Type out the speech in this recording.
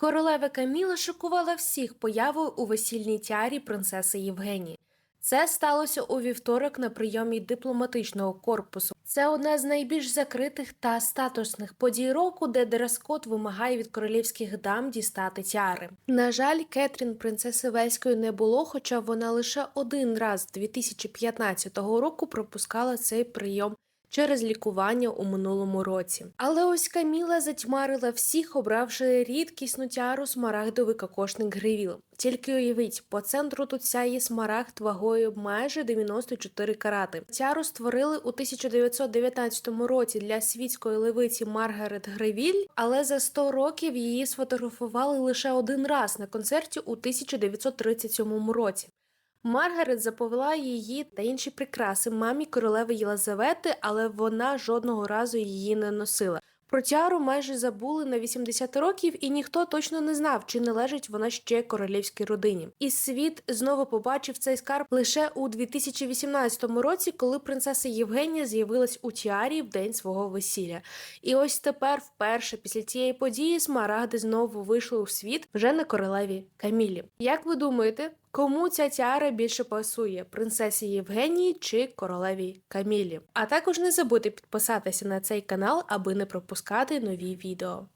Королева Каміла шокувала всіх появою у весільній тіарі принцеси Євгенії. Це сталося у вівторок на прийомі дипломатичного корпусу. Це одна з найбільш закритих та статусних подій року, де дрес-код вимагає від королівських дам дістати тіари. На жаль, Кетрін принцеси Вельської не було, хоча вона лише один раз 2015 року пропускала цей прийом через лікування у минулому році. Але ось Каміла затьмарила всіх, обравши рідкісну тяру смарагдовий кокошник гривіл. Тільки уявіть, по центру тут сяє смарагд вагою майже 94 карати. Тяру створили у 1919 році для світської левиці Маргарет Гревіль, але за 100 років її сфотографували лише один раз на концерті у 1937 році. Маргарет заповела її та інші прикраси мамі королеви Єлизавети, але вона жодного разу її не носила. Про тяру майже забули на 80 років, і ніхто точно не знав, чи належить вона ще королівській родині. І світ знову побачив цей скарб лише у 2018 році, коли принцеса Євгенія з'явилась у тіарі в день свого весілля. І ось тепер, вперше після цієї події, смарагди знову вийшли у світ вже на королеві Камілі. Як ви думаєте? Кому ця тіара більше пасує принцесі Євгенії чи королеві Камілі? А також не забудьте підписатися на цей канал, аби не пропускати нові відео.